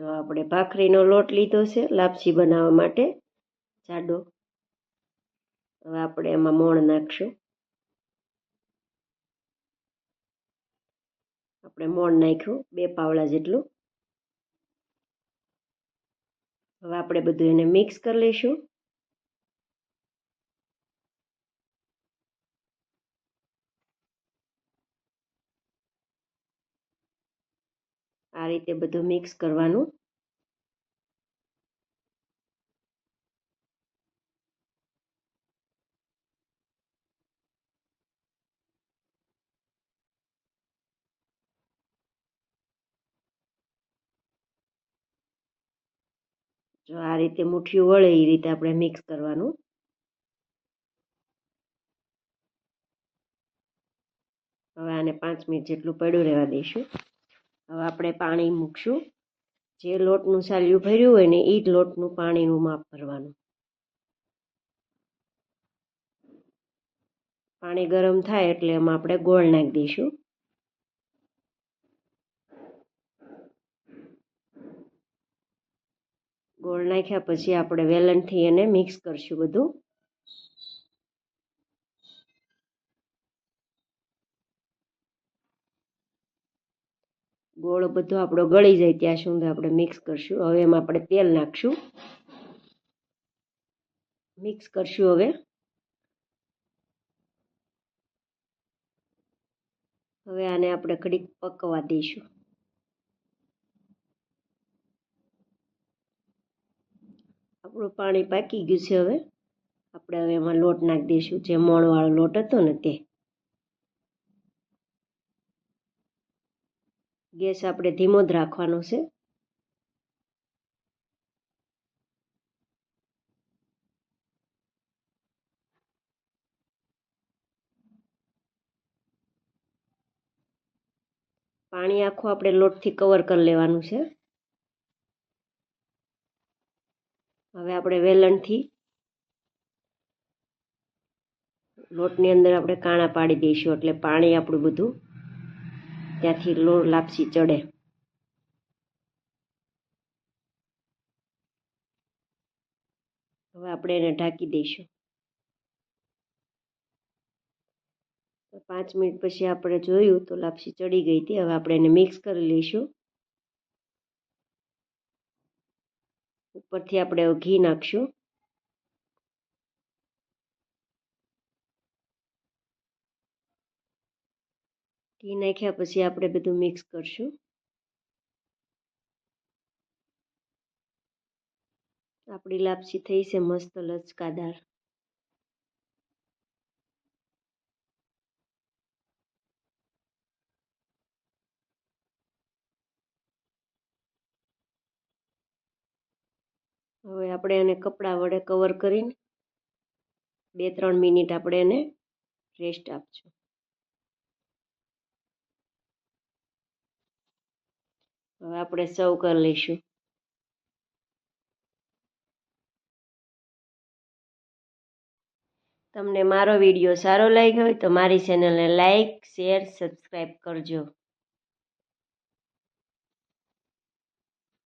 જો આપણે ભાખરીનો લોટ લીધો છે લાપસી બનાવવા માટે, જાડો. હવે આપણે એમાં મોણ નાખશું. આપણે મોણ નાખ્યું, બે પાવડા જેટલું. હવે આપણે બધું એને મિક્સ કરી લઈશું. રીતે બધું મિક્સ કરવાનું. જો આ રીતે મુઠ્ઠીઓ વળે એ રીતે આપણે મિક્સ કરવાનું. હવે આને પાંચ મિનિટ જેટલું પડ્યું રહેવા દઈશું. હવે આપણે પાણી મૂકશું. જે લોટનું સાલિયું ભર્યું હોય ને એ જ લોટનું પાણીનું માપ ભરવાનું. પાણી ગરમ થાય એટલે એમાં આપણે ગોળ નાખી દઈશું. ગોળ નાખ્યા પછી આપણે વેલણથી એને મિક્સ કરશું બધું. ગોળ બધો આપણો ગળી જાય ત્યાં સુધી આપણે મિક્સ કરશું. હવે એમાં આપણે તેલ નાખશું. મિક્સ કરશું હવે. હવે આને આપણે ઘડીક પકવા દઈશું. આપણું પાણી પાકી ગયું છે હવે. આપણે હવે એમાં લોટ નાખી દઈશું. જે મોણવાળો લોટ હતો ને તે. ગેસ આપણે ધીમો જ રાખવાનો છે. પાણી આખું આપણે લોટથી કવર કરી લેવાનું છે. હવે આપણે વેલણથી લોટની અંદર આપણે કાણા પાડી દઈશું, એટલે પાણી આપણું બધું ત્યાંથી લોટ લાપસી ચડે. હવે આપણે એને ઢાંકી દઈશું. પાંચ મિનિટ પછી આપણે જોયું તો લાપસી ચડી ગઈ હતી. હવે આપણે એને મિક્સ કરી લઈશું. ઉપરથી આપણે ઘી નાખશું. ઘી નાખ્યા પછી આપણે બધું મિક્સ કરશું. આપણી લાપસી થઈ છે મસ્ત લચકાદાર. હવે આપણે એને કપડા વડે કવર કરીને બે ત્રણ મિનિટ આપણે એને રેસ્ટ આપશું. હવે આપણે સર્વ કરી લઈશું. તમને મારો વીડિયો સારો લાગ્યો હોય તો મારી ચેનલને લાઈક, શેર, સબસ્ક્રાઈબ કરજો.